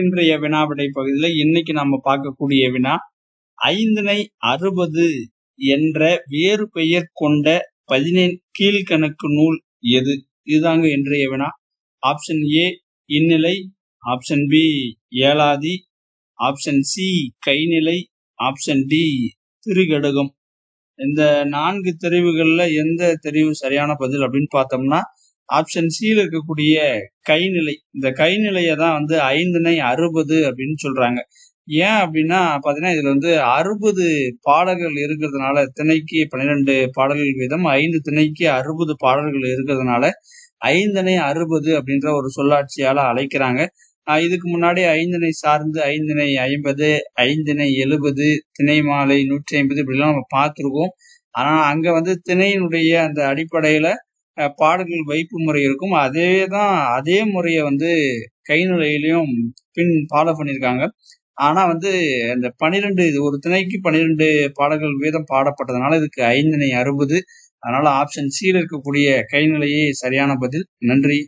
இன்றைய வினாவிடை பகுதியில் இன்னைக்கு நம்ம பார்க்கக்கூடிய வினா ஐந்தினை அறுபது என்ற வேறு பெயர் கொண்ட பதினேழு கீழ்கணக்கு நூல் எது? இதுதாங்க இன்றைய வினா. Option A Innilai. Option B Elathi option C Kainilai. Option D Thirukadugam. இந்த நான்கு தெரிவுகளில் எந்த தெரிவு சரியான பதில் அப்படின்னு பார்த்தோம்னா ஆப்ஷன் சியில் இருக்கக்கூடிய கைநிலை. இந்த கைநிலையை தான் வந்து ஐந்துனை அறுபது அப்படின்னு சொல்றாங்க. ஏன் அப்படின்னா பாத்தீங்கன்னா இதுல வந்து அறுபது பாடல்கள் இருக்கிறதுனால திணைக்கு பன்னிரெண்டு பாடல்கள் வீதம் ஐந்து திணைக்கு அறுபது பாடல்கள் இருக்கிறதுனால ஐந்தனை அறுபது அப்படின்ற ஒரு சொல்லாட்சியால அழைக்கிறாங்க. இதுக்கு முன்னாடி ஐந்தினை சார்ந்து ஐந்தினை ஐம்பது ஐந்தினை எழுபது திணை மாலை நூற்றி ஐம்பது இப்படிலாம் நம்ம பார்த்துருக்கோம். ஆனா அங்க வந்து திணையினுடைய அந்த அடிப்படையில பாடல்கள் வைப்பு முறை இருக்கும். அதே தான் அதே முறையை வந்து கைநிலையிலையும் பின் ஃபாலோ பண்ணியிருக்காங்க. ஆனா வந்து அந்த பனிரெண்டு இது ஒரு திணைக்கு பன்னிரெண்டு பாடல்கள் வீதம் பாடப்பட்டதுனால இதுக்கு ஐந்தினை அறுபது. அதனால ஆப்ஷன் சியில் இருக்கக்கூடிய கைநிலையே சரியான பதில். நன்றி.